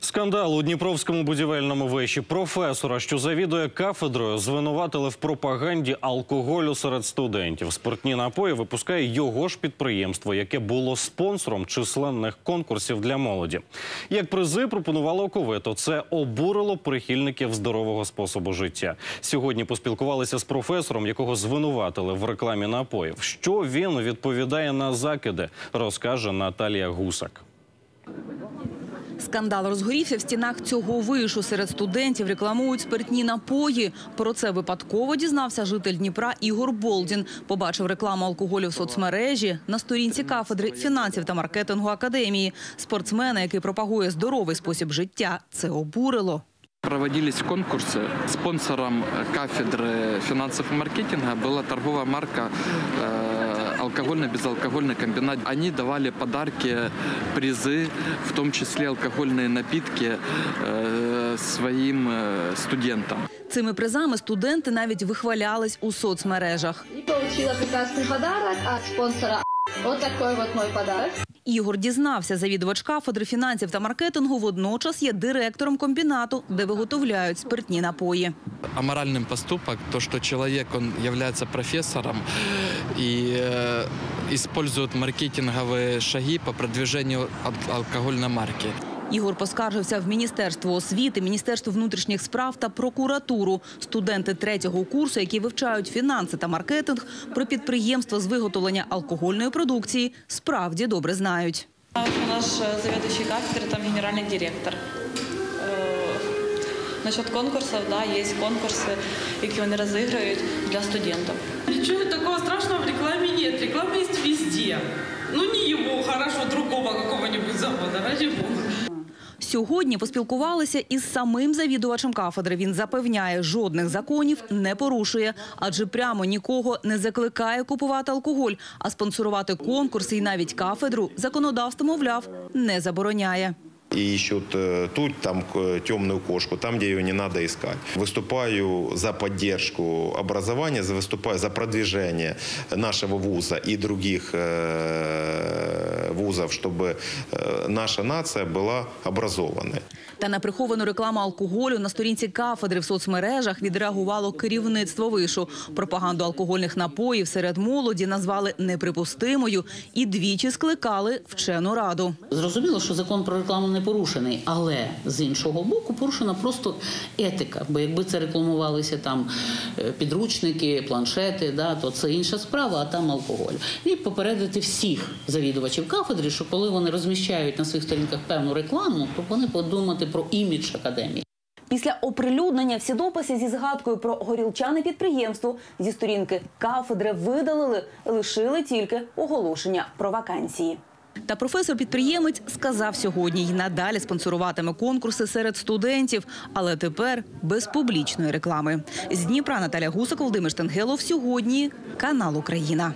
Скандал у Дніпровському будівельному виші професора, що завідує кафедрою, звинуватили в пропаганді алкоголю серед студентів. Спиртні напої випускає його ж підприємство, яке було спонсором численних конкурсів для молоді. Як призи пропонувало оковито, це обурило прихильників здорового способу життя. Сьогодні поспілкувалися з професором, якого звинуватили в рекламі напоїв. Що він відповідає на закиди, розкаже Наталія Гусак. Скандал розгорівся в стінах цього вишу. Серед студентів рекламують спиртні напої. Про це випадково дізнався житель Дніпра Ігор Болдін. Побачив рекламу алкоголю в соцмережі на сторінці кафедри фінансів та маркетингу академії. Спортсмена, який пропагує здоровий спосіб життя, це обурило. Проводились конкурсы. Спонсором кафедры финансов и маркетинга была торговая марка э, алкогольно-безалкогольный комбинат. Они давали подарки, призы, в том числе алкогольные напитки э, своим э, студентам. Цими призами студенти навіть вихвалялись у соцмережах. И получила прекрасный подарок от спонсора. Вот такой вот мой подарок. Ігор дізнався, завідувач кафедри фінансів та маркетингу водночас є директором комбінату, де виготовляють спиртні напої. Аморальным поступок то, что человек он является профессором и э, использует маркетинговые шаги по продвижению ал- алкогольной марки. Ігор поскаржився в Міністерство освіти, Міністерство внутрішніх справ та прокуратуру. Студенти третього курсу, які вивчають фінанси та маркетинг, про підприємство з виготовлення алкогольної продукції справді добре знають. Наш э, заведующий кафедры, там генеральный директор. Э, Насчет конкурсов, да, есть конкурсы, які вони розіграють для студентів. Ничего такого страшного в рекламе нет. Реклама есть везде. Ну, не его, хорошо, другого какого-нибудь завода, ради бога. Сьогодні поспілкувалися із самим завідувачем кафедри. Він запевняє, жодних законів не порушує, адже прямо нікого не закликає купувати алкоголь, а спонсорувати конкурси і навіть кафедру законодавство, мовляв, не забороняє и ищут э, тут там к- темную кошку, там, где ее не надо искать. Выступаю за поддержку образования, за- выступаю за продвижение нашего вуза и других э, вузов, чтобы э, наша нация была образованной. Та на приховану рекламу алкоголю на сторінці кафедри в соцмережах відреагувало керівництво вишу. Пропаганду алкогольних напоїв серед молоді назвали неприпустимою і двічі скликали вчену раду. Зрозуміло, що закон про рекламу не порушений, але з іншого боку порушена просто етика. Бо якби це рекламувалися там е, підручники, планшети, да, то це інша справа, а там алкоголь. І попередити всіх завідувачів кафедри, що коли вони розміщають на своїх сторінках певну рекламу, то вони подумати про імідж академії. Після оприлюднення всі дописи зі згадкою про горілчане підприємство зі сторінки кафедри видалили, лишили тільки оголошення про вакансії. Та професор-підприємець сказав сьогодні й надалі спонсоруватиме конкурси серед студентів, але тепер без публічної реклами. З Дніпра Наталя Гусак, Володимир Штангелов. Сьогодні канал Україна.